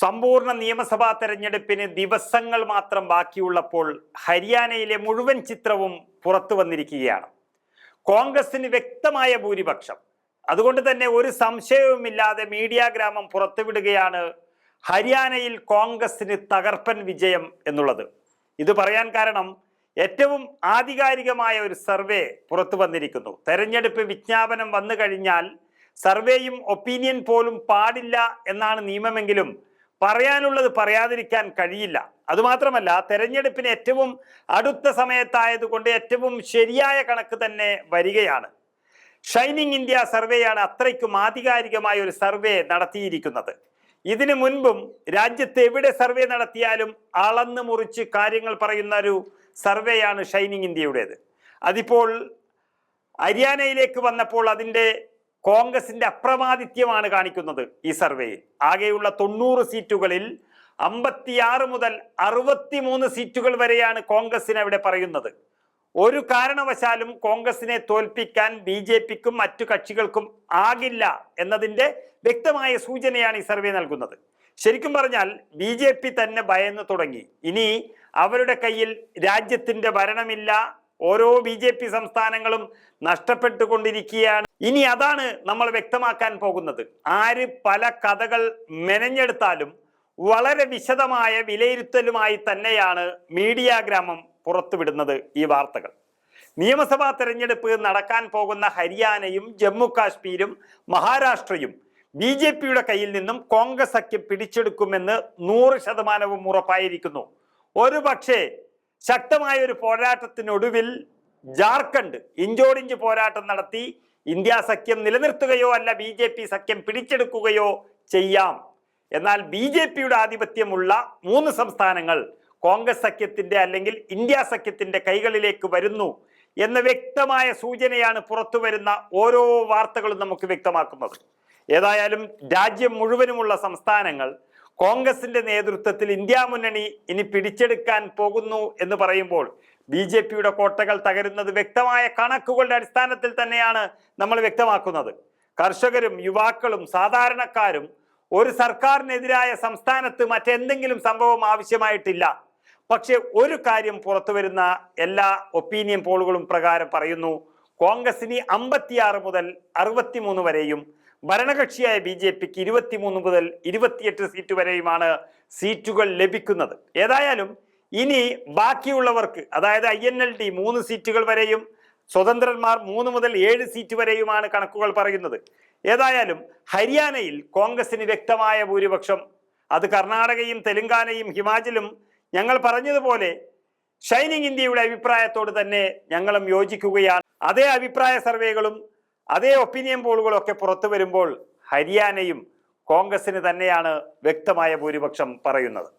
സമ്പൂർണ നിയമസഭാ തെരഞ്ഞെടുപ്പിന് ദിവസങ്ങൾ മാത്രം ബാക്കിയുള്ളപ്പോൾ ഹരിയാനയിലെ മുഴുവൻ ചിത്രവും പുറത്തു വന്നിരിക്കുകയാണ്. കോൺഗ്രസിന് വ്യക്തമായ ഭൂരിപക്ഷം. അതുകൊണ്ട് തന്നെ ഒരു സംശയവുമില്ലാതെ മീഡിയ ഗ്രാമം പുറത്തുവിടുകയാണ് ഹരിയാനയിൽ കോൺഗ്രസിന് തകർപ്പൻ വിജയം എന്നുള്ളത്. ഇത് പറയാൻ കാരണം ഏറ്റവും ആധികാരികമായ ഒരു സർവേ പുറത്തു വന്നിരിക്കുന്നു. തെരഞ്ഞെടുപ്പ് വിജ്ഞാപനം വന്നു കഴിഞ്ഞാൽ സർവേയും ഒപ്പീനിയൻ പോലും പാടില്ല എന്നാണ് നിയമമെങ്കിലും പറയാനുള്ളത് പറയാതിരിക്കാൻ കഴിയില്ല. അതുമാത്രമല്ല തെരഞ്ഞെടുപ്പിന് ഏറ്റവും അടുത്ത സമയത്തായതുകൊണ്ട് ഏറ്റവും ശരിയായ കണക്ക് തന്നെ വരികയാണ്. ഷൈനിങ് ഇന്ത്യ സർവേയാണ് അത്രയ്ക്കും ആധികാരികമായ ഒരു സർവേ നടത്തിയിരിക്കുന്നത്. ഇതിനു മുൻപും രാജ്യത്ത് എവിടെ സർവേ നടത്തിയാലും അളന്നു മുറിച്ച് കാര്യങ്ങൾ പറയുന്ന ഒരു സർവേയാണ് ഷൈനിങ് ഇന്ത്യയുടേത് അതിപ്പോൾ ഹരിയാനയിലേക്ക് വന്നപ്പോൾ അതിന്റെ കോൺഗ്രസിന്റെ അപ്രമാദിത്യമാണ് കാണിക്കുന്നത് ഈ സർവേയിൽ ആകെയുള്ള തൊണ്ണൂറ് സീറ്റുകളിൽ അമ്പത്തിയാറ് മുതൽ അറുപത്തിമൂന്ന് സീറ്റുകൾ വരെയാണ് കോൺഗ്രസിന് അവിടെ പറയുന്നത്. ഒരു കാരണവശാലും കോൺഗ്രസിനെ തോൽപ്പിക്കാൻ ബി ജെ പിക്കും മറ്റു കക്ഷികൾക്കും ആകില്ല എന്നതിന്റെ വ്യക്തമായ സൂചനയാണ് ഈ സർവേ നൽകുന്നത്. ശരിക്കും പറഞ്ഞാൽ ബി ജെ പി തന്നെ ഭയന്ന് തുടങ്ങി. ഇനി അവരുടെ കയ്യിൽ രാജ്യത്തിന്റെ ഭരണമില്ല ഓരോ ബി ജെ പി സംസ്ഥാനങ്ങളും നഷ്ടപ്പെട്ടുകൊണ്ടിരിക്കുകയാണ്. ഇനി അതാണ് നമ്മൾ വ്യക്തമാക്കാൻ പോകുന്നത്. ആര് പല കഥകൾ മെനഞ്ഞെടുത്താലും വളരെ വിശദമായ വിലയിരുത്തലുമായി തന്നെയാണ് മീഡിയ ഗ്രാമം പുറത്തുവിടുന്നത് ഈ വാർത്തകൾ. നിയമസഭാ തെരഞ്ഞെടുപ്പ് നടക്കാൻ പോകുന്ന ഹരിയാനയും ജമ്മു കാശ്മീരും മഹാരാഷ്ട്രയും ബി ജെ പിയുടെ കയ്യിൽ നിന്നും കോൺഗ്രസ് സഖ്യം പിടിച്ചെടുക്കുമെന്ന് നൂറ് ശതമാനവും ഉറപ്പായിരിക്കുന്നു. ഒരു പക്ഷേ ശക്തമായ ഒരു പോരാട്ടത്തിനൊടുവിൽ ജാർഖണ്ഡ് ഇഞ്ചോടിഞ്ച് പോരാട്ടം നടത്തി ഇന്ത്യ സഖ്യം നിലനിർത്തുകയോ അല്ല ബി ജെ പി സഖ്യം പിടിച്ചെടുക്കുകയോ ചെയ്യാം. എന്നാൽ ബി ജെ പിയുടെ ആധിപത്യമുള്ള മൂന്ന് സംസ്ഥാനങ്ങൾ കോൺഗ്രസ് സഖ്യത്തിന്റെ അല്ലെങ്കിൽ ഇന്ത്യ സഖ്യത്തിന്റെ കൈകളിലേക്ക് വരുന്നു എന്ന വ്യക്തമായ സൂചനയാണ് പുറത്തു വരുന്ന ഓരോ വാർത്തകളും നമുക്ക് വ്യക്തമാക്കുന്നത്. ഏതായാലും രാജ്യം മുഴുവനുമുള്ള സംസ്ഥാനങ്ങൾ കോൺഗ്രസിന്റെ നേതൃത്വത്തിൽ ഇന്ത്യ മുന്നണി ഇനി പിടിച്ചെടുക്കാൻ പോകുന്നു എന്ന് പറയുമ്പോൾ ബി ജെ പിയുടെ കോട്ടകൾ തകരുന്നത് വ്യക്തമായ കണക്കുകളുടെ അടിസ്ഥാനത്തിൽ തന്നെയാണ് നമ്മൾ വ്യക്തമാക്കുന്നത്. കർഷകരും യുവാക്കളും സാധാരണക്കാരും ഒരു സർക്കാരിനെതിരായ സംസ്ഥാനത്ത് മറ്റെന്തെങ്കിലും സംഭവം ആവശ്യമായിട്ടില്ല. പക്ഷെ ഒരു കാര്യം പുറത്തു വരുന്ന എല്ലാ ഒപ്പീനിയൻ പോളുകളും പ്രകാരം പറയുന്നു. കോൺഗ്രസിന് അമ്പത്തിയാറ് മുതൽ അറുപത്തിമൂന്ന് വരെയും ഭരണകക്ഷിയായ ബി ജെ പിക്ക് ഇരുപത്തിമൂന്ന് മുതൽ ഇരുപത്തിയെട്ട് സീറ്റ് വരെയുമാണ് സീറ്റുകൾ ലഭിക്കുന്നത്. ഏതായാലും ഇനി ബാക്കിയുള്ളവർക്ക് അതായത് ഐ എൻ എൽ ഡി മൂന്ന് സീറ്റുകൾ വരെയും സ്വതന്ത്രന്മാർ മൂന്ന് മുതൽ ഏഴ് സീറ്റ് വരെയുമാണ് കണക്കുകൾ പറയുന്നത്. ഏതായാലും ഹരിയാനയിൽ കോൺഗ്രസിന് വ്യക്തമായ ഭൂരിപക്ഷം. അത് കർണാടകയും തെലുങ്കാനയും ഹിമാചലും ഞങ്ങൾ പറഞ്ഞതുപോലെ ഷൈനിങ് ഇന്ത്യയുടെ അഭിപ്രായത്തോട് തന്നെ ഞങ്ങളും യോജിക്കുകയാണ്. അതേ അഭിപ്രായ സർവേകളും അതേ ഒപ്പീനിയൻ പോളുകളൊക്കെ പുറത്തു വരുമ്പോൾ ഹരിയാനയും കോൺഗ്രസിന് തന്നെയാണ് വ്യക്തമായ ഭൂരിപക്ഷം പറയുന്നത്.